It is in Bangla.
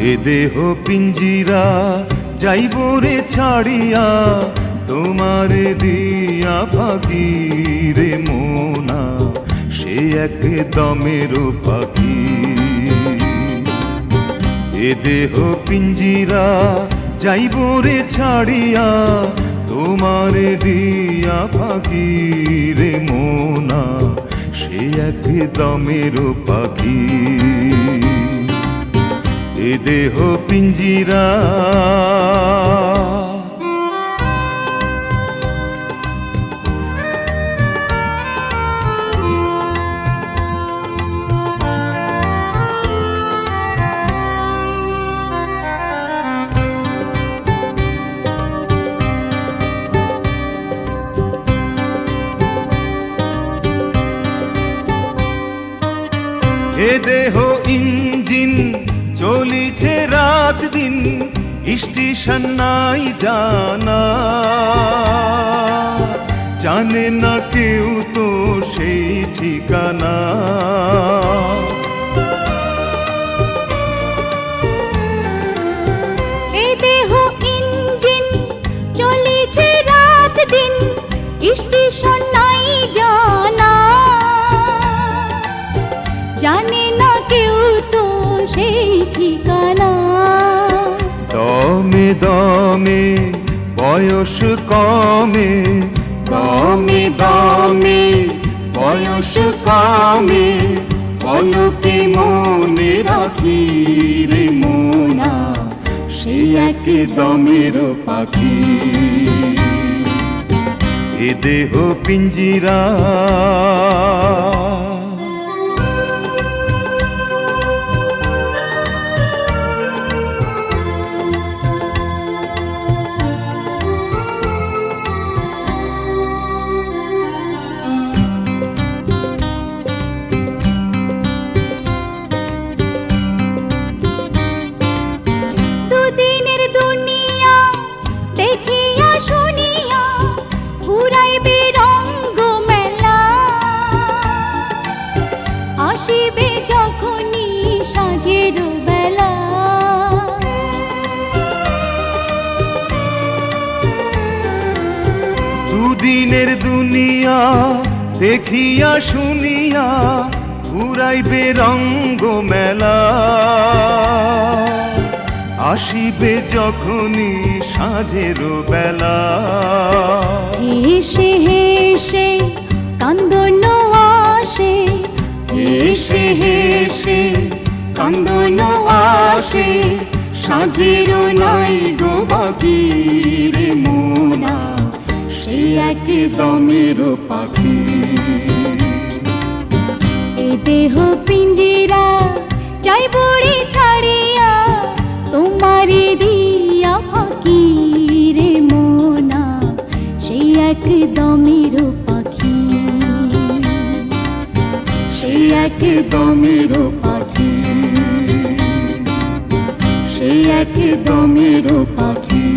এ দেহ পিঞ্জিরা, যাইব রে ছাড়িয়া, তোমার দিয়া পাখি রে মোনা, সে এক দমের পাখি। এ দেহ পিঞ্জিরা, যাইব রে ছাড়িয়া, তোমার দিয়া পাখি রে মোনা, সে এক দমের পাখি। এ দেহ পিঞ্জিরা। এ দেহ রাত দিন স্টেশন নাই জানা। জানে না কেউ তো সেই ঠিকানা। স্টেশন নাই দমে, বয়স কমে, দমে দমে, বয়স কমে পলকে মনে রাখি রে মোনা, সে এক দমের পাখি। এ দেহ পিঞ্জিরা আসিবে যখনই সাজের বেলা। দুদিনের দুনিয়া দেখিয়া শুনিয়া ঘুরাইবে রঙ্গ মেলা আসিবে যখনই সাজের বেলা। হেসে হেসে কান্দন সাজের নাই গো বাকি রে মোনা, সে এক দমের পাখি। এ দেহ পিঞ্জিরা যাই বড়ি ছাড়িয়া তোমারে দিয়া ফাঁকি রে মোনা সেই এক দমের পাখি। সে এক দমের পাখি এই একদমই পাখি।